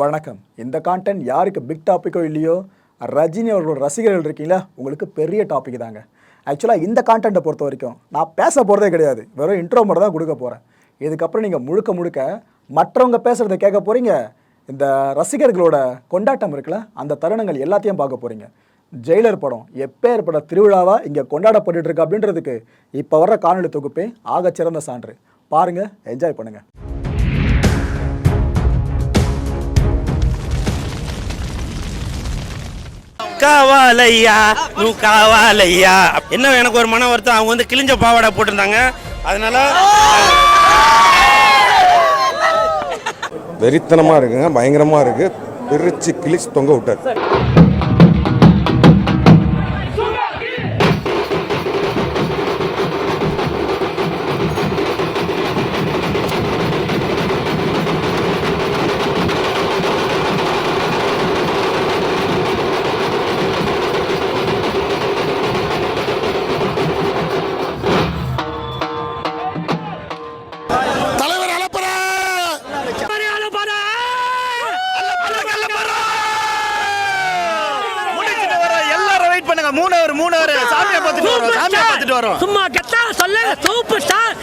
வணக்கம். இந்த கான்டென்ட் யாருக்கு பிக் டாப்பிக்கோ இல்லையோ ரஜினி அவர்களோட ரசிகர்கள் இருக்கீங்களா? உங்களுக்கு பெரிய டாபிக் தாங்க. ஆக்சுவலாக இந்த கான்டென்ட்டை பொறுத்த வரைக்கும் நான் பேச போகிறதே கிடையாது. வெறும் இன்ட்ரோ மட்டும் தான் கொடுக்க போகிறேன் இதுக்கப்புறம் நீங்கள் முழுக்க முழுக்க மற்றவங்க பேசுகிறத கேட்க போகிறீங்க இந்த ரசிகர்களோட கொண்டாட்டம் இருக்குல்ல அந்த தருணங்கள் எல்லாத்தையும் பார்க்க போகிறீங்க ஜெயிலர் படம் எப்பேற்பட்ட திருவிழாவாக இங்கே கொண்டாடப்பட்டுட்டு இருக்கு அப்படின்றதுக்கு இப்போ வர்ற காணொலி தொகுப்பே ஆகச்சிறந்த சான்று. பாருங்கள் என்ஜாய் பண்ணுங்கள் காவாலையா நூ காவாலையா என்ன எனக்கு ஒரு மன வருத்தம். அவங்க வந்து கிழிஞ்ச பாவாடை போட்டிருந்தாங்க. அதனால வெறித்தனமாக இருக்குங்க. பயங்கரமாக இருக்கு. பிரிச்சு கிழிச்சு தொங்க விட்டார். எல்லாரும் வெயிட் பண்ணுங்க மூணு அவர் மூணு அவர் சாமியை பார்த்துட்டு வரோம் சாமியை பார்த்துட்டு வரோம். சும்மா கெத்தா சொல்லு சூப்பர் ஸ்டார்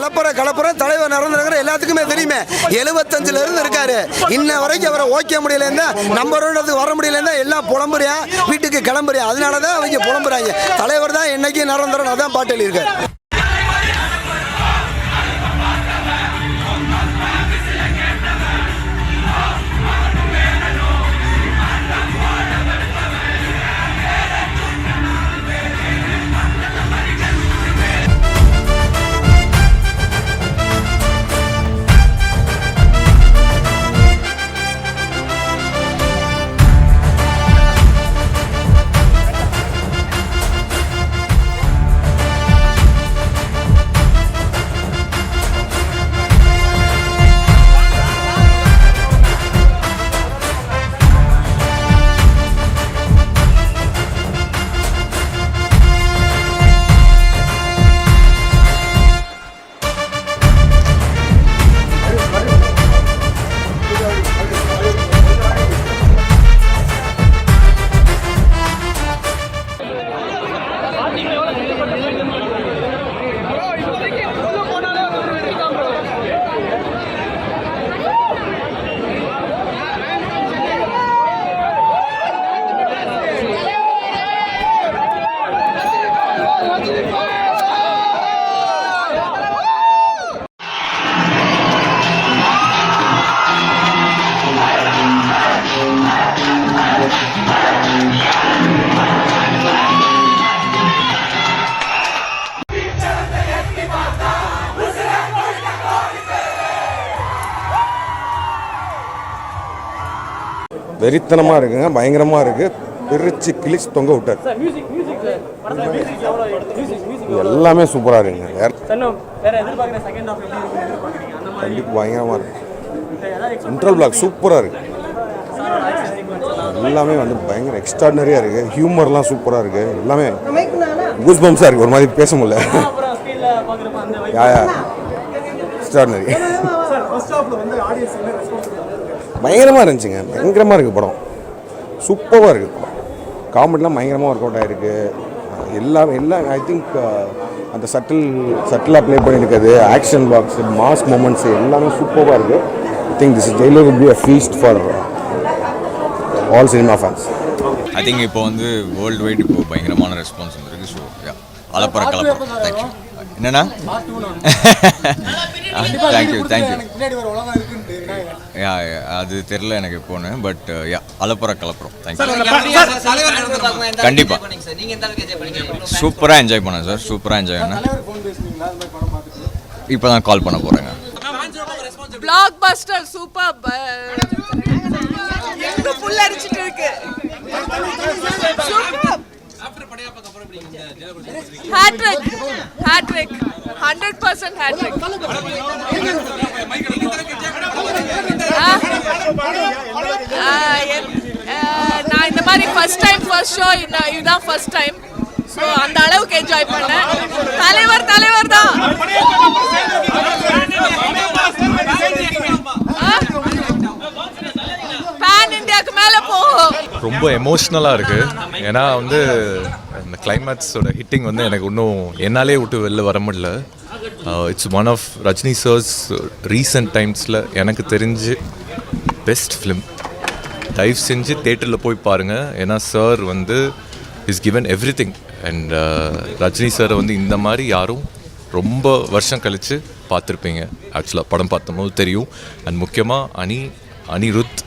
கலப்புற கலப்புறம் தலைவர் நடந்திருக்கிற எல்லாத்துக்குமே தெரியுமே. எழுபத்தஞ்சுல இருந்து இருக்காரு. இன்ன வரைக்கும் அவரை ஓகே முடியல இருந்தா நம்பரோடது வர முடியல இருந்தா எல்லாம் புலம்புறியா? வீட்டுக்கு கிளம்புறியா? அதனால தான் அவங்க புலம்புறாங்க. தலைவர் தான் என்னைக்கு நடந்துறோம் அதான் பாட்டு எழுதியிருக்காரு வெறித்தனமாக இருக்குங்க பயங்கரமாக இருக்குது பிரிச்சு கிழிச்சு தொங்க விட்டார். எல்லாமே சூப்பராக இருக்குங்க. வேற கண்டிப்பாக பயங்கரமாக இருக்கு. இன்ட்ரல் பிளாக் சூப்பராக இருக்கு. எல்லாமே வந்து பயங்கர எக்ஸ்ட்ராடனரியாக இருக்குது ஹியூமர்லாம் சூப்பராக இருக்குது எல்லாமே கூஸ் பம்ஸாக இருக்குது ஒரு மாதிரி பேச முடியல. யா யா. எக்ஸ்ட்ராடனரி பயங்கரமாக இருந்துச்சுங்க. பயங்கரமாக இருக்குது படம். சூப்பராக இருக்குது படம். காமெடிலாம் பயங்கரமாக ஒர்க் அவுட் ஆகிருக்கு எல்லாம் எல்லாம் ஐ திங்க் uh, அந்த சட்டில் சட்டிலாக ப்ளே பண்ணியிருக்கிறது ஆக்ஷன் பாக்ஸ் மாஸ் மூமெண்ட்ஸ் எல்லாமே சூப்பராக இருக்குது I think this Jailer will be a feast for all cinema fans I think இப்போ வந்து வேர்ல்டு வைட் இப்போ பயங்கரமான ரெஸ்பான்ஸ் வந்துருக்கு. ஸோ யா அலப்பற கலப்பறம் தேங்க்யூ என்னண்ணா? தேங்க்யூ தேங்க்யூ யா அது தெரில எனக்கு இப்போன்னு பட் யா அலப்பற கலப்பறம். தேங்க்யூ கண்டிப்பா. சூப்பராக என்ஜாய் பண்ணேன் சார் சூப்பராக என்ஜாய் பண்ணேன். இப்போ தான் கால் பண்ண போகிறேங்க பிளாக் பஸ்டர் சூப்பர் எங்க புல் அடிச்சிட்டு இருக்கு. Hattrick hattrick hundred percent hattrick நான் இந்த மாதிரி ஃபர்ஸ்ட் டைம் ஃபர்ஸ்ட் ஷோ இதுதான் ஃபர்ஸ்ட் டைம் ஸோ அந்த அளவுக்கு என்ஜாய் பண்ணேன். தலைவர் தலைவர் தான். ரொம்ப எமோஷ்னலாக இருக்குது ஏன்னா வந்து இந்த கிளைமேக்ஸோட ஹிட்டிங் வந்து எனக்கு இன்னும் என்னாலே விட்டு வெளில வர முடியல. It's one of Rajini sir's recent டைம்ஸில் எனக்கு தெரிஞ்சு பெஸ்ட் ஃபிலிம் தயவு செஞ்சு தேட்டரில் போய் பாருங்கள் ஏன்னா சார் வந்து is given everything and Rajini சாரை வந்து இந்த மாதிரி யாரும் ரொம்ப வருஷம் கழித்து பார்த்துருப்பீங்க. ஆக்சுவலாக படம் பார்த்தபோது தெரியும். அண்ட் முக்கியமாக அனி அனிருத்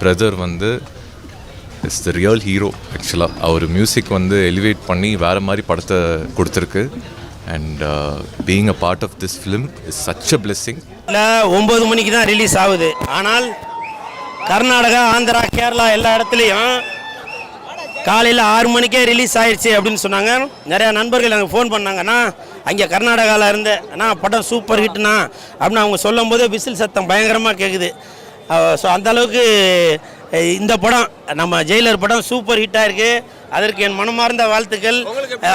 பிரதர் வந்து இட்ஸ் த ரியல் ஹீரோ ஆக்சுவலாக அவர் மியூசிக் வந்து எலிவேட் பண்ணி வேறு மாதிரி படத்தை கொடுத்துருக்கு. And being a part of this film is such a blessing இல்லை ஒம்பது மணிக்கு தான் ரிலீஸ் ஆகுது. ஆனால் கர்நாடகா ஆந்திரா கேரளா எல்லா இடத்துலையும் காலையில் ஆறு மணிக்கே ரிலீஸ் ஆயிடுச்சு அப்படின்னு சொன்னாங்க. நிறையா நண்பர்கள் எனக்கு ஃபோன் பண்ணாங்கண்ணா அங்கே கர்நாடகாவில் இருந்து அண்ணா படம் சூப்பர் ஹிட்னா அப்படின்னு அவங்க சொல்லும் போதே விசில் சத்தம் பயங்கரமாக கேட்குது ஸோ அந்தளவுக்கு இந்த படம் நம்ம ஜெயிலர் படம் சூப்பர் ஹிட்டாக இருக்குது அதற்கு என் மனமார்ந்த வாழ்த்துக்கள்.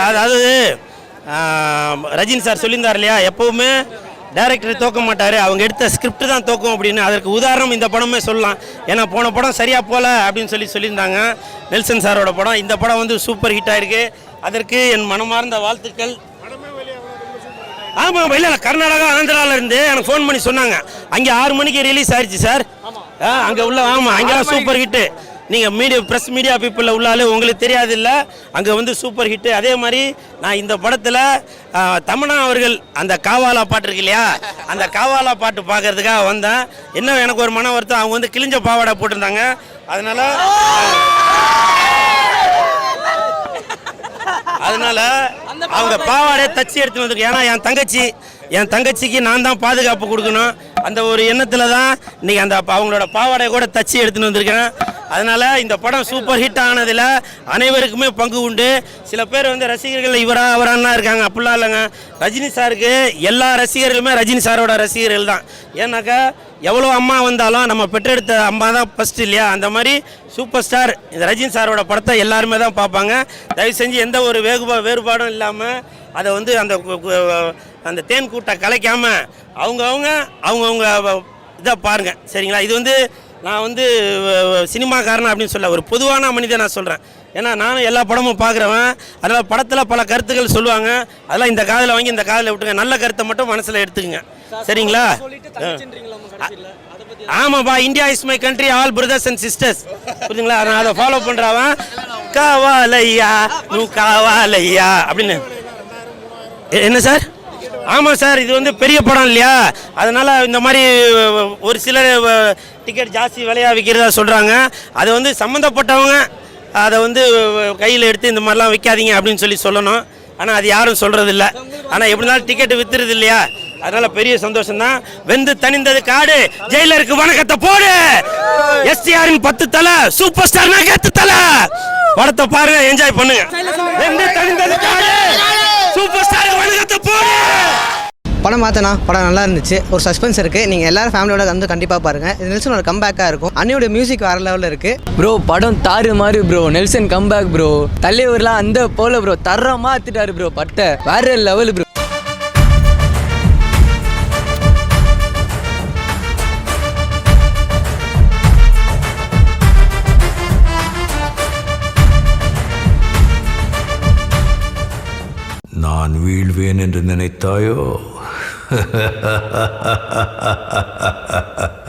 அதாவது ரஜினி சார் சொல்லியிருந்தார் இல்லையா எப்போவுமே டைரக்டர் தோக்க மாட்டார். அவங்க எடுத்த ஸ்கிரிப்ட் தான் தோக்கும் அப்படின்னு. அதற்கு உதாரணம் இந்த படமே சொல்லலாம். ஏன்னா போன படம் சரியாக போகல அப்படின்னு சொல்லி சொல்லியிருந்தாங்க. நெல்சன் சாரோட படம். இந்த படம் வந்து சூப்பர் ஹிட் ஆயிருக்கு. அதற்கு என் மனமார்ந்த வாழ்த்துக்கள். ஆமாம் இல்லை கர்நாடகா ஆந்திரால இருந்து எனக்கு ஃபோன் பண்ணி சொன்னாங்க. அங்கே ஆறு மணிக்கு ரிலீஸ் ஆயிடுச்சு சார் ஆ அங்கே உள்ள ஆமாம் அங்கெல்லாம் சூப்பர் ஹிட்டு நீங்கள் மீடியா ப்ரெஸ் மீடியா பீப்புளில் உள்ளாலே உங்களுக்கு தெரியாது இல்லை அங்கே வந்து சூப்பர் ஹிட்டு அதே மாதிரி நான் இந்த படத்தில் தமனா அவர்கள் அந்த காவாலா பாட்டு இருக்கு இல்லையா? அந்த காவாலா பாட்டு பார்க்கறதுக்காக வந்தேன். என்ன எனக்கு ஒரு மன வருத்தம். அவங்க வந்து கிழிஞ்ச பாவாடை போட்டிருந்தாங்க. அதனால அதனால அவங்க பாவாடையை தச்சு எடுத்துன்னு வந்திருக்கேன் ஏன்னா என் தங்கச்சி என் தங்கச்சிக்கு நான் தான் பாதுகாப்பு கொடுக்கணும். அந்த ஒரு எண்ணத்தில் தான் இன்னைக்கு அந்த அவங்களோட பாவாடையை கூட தச்சு எடுத்துன்னு வந்திருக்கேன். அதனால் இந்த படம் சூப்பர் ஹிட் ஆனதில் அனைவருக்குமே பங்கு உண்டு. சில பேர் வந்து ரசிகர்கள் இவரா அவரான்லாம் இருக்காங்க. அப்படிலாம் இல்லைங்க. ரஜினி சாருக்கு எல்லா ரசிகர்களுமே ரஜினி சாரோட ரசிகர்கள் தான். ஏன்னாக்கா எவ்வளோ அம்மா வந்தாலும் நம்ம பெற்றெடுத்த அம்மா தான் ஃபஸ்ட் இல்லையா? அந்த மாதிரி சூப்பர் ஸ்டார் இந்த ரஜினி சாரோட படத்தை எல்லாருமே தான் பார்ப்பாங்க. தயவு செஞ்சு எந்த ஒரு வேகுபா வேறுபாடும் இல்லாமல் அதை வந்து அந்த அந்த தேன் கூட்டை கலைக்காமல் அவங்கவுங்க அவங்கவுங்க இதை பாருங்க. சரிங்களா? இது வந்து நான் வந்து சினிமாக்காரன் அப்படின்னு சொல்ல ஒரு பொதுவான மனிதன் நான் சொல்கிறேன் ஏன்னா நானும் எல்லா படமும் பார்க்குறவன். அதனால் படத்தில் பல கருத்துக்கள் சொல்லுவாங்க. அதெல்லாம் இந்த காதில் வாங்கி இந்த காதில் விட்டுங்க நல்ல கருத்தை மட்டும் மனசில் எடுத்துக்கங்க. சரிங்களா? ஆமாப்பா India is my country all brothers and sisters புரியுதுங்களா? நான் அதை ஃபாலோ பண்ணுறவன் காவாலையா? நூ காவாலையா? அப்படின்னு. என்ன சார்? ஆமாம் சார் இது வந்து பெரிய படம் இல்லையா? அதனால் இந்த மாதிரி ஒரு சிலர் டிக்கெட் ஜாஸ்தி விலையாக விற்கிறதா சொல்கிறாங்க அது வந்து சம்மந்தப்பட்டவங்க அதை வந்து கையில் எடுத்து இந்த மாதிரிலாம் விற்காதீங்க அப்படின்னு சொல்லி சொல்லணும். ஆனால் அது யாரும் சொல்கிறது இல்லை ஆனால் எப்படி இருந்தாலும் டிக்கெட் விற்றுறது இல்லையா? அதனால் பெரிய சந்தோஷம் தான் வெந்து தணிந்தது காடு. ஜெயிலருக்கு வணக்கத்தை போடு. எஸ்டிஆரின் பத்து தலை சூப்பர் ஸ்டார் நகத்து தலை. படத்தை பாருங்க என்ஜாய் பண்ணுங்க. வெந்து தணிந்தது காடு. சூப்பர் ஸ்டார் படம் பார்த்தனா? படம் நல்லா இருந்துச்சு. ஒரு சஸ்பென்ஸ் இருக்குது நீங்கள் எல்லாரும் ஃபேமிலியோட வந்து கண்டிப்பாக பாருங்கள் இது நெல்சனோட கம்பேக்காக இருக்கும். அன்னியோட மியூசிக் வேறு லெவலில் இருக்குது ப்ரோ படம் தாறு மாதிரி ப்ரோ நெல்சன் கம்பேக் ப்ரோ தலைவர்லாம் அந்த போல ப்ரோ தரமா எடுத்துட்டாரு ப்ரோ பட்டை வேற லெவல் ப்ரோ வீழ்வேன் என்று நினைத்தாயோ?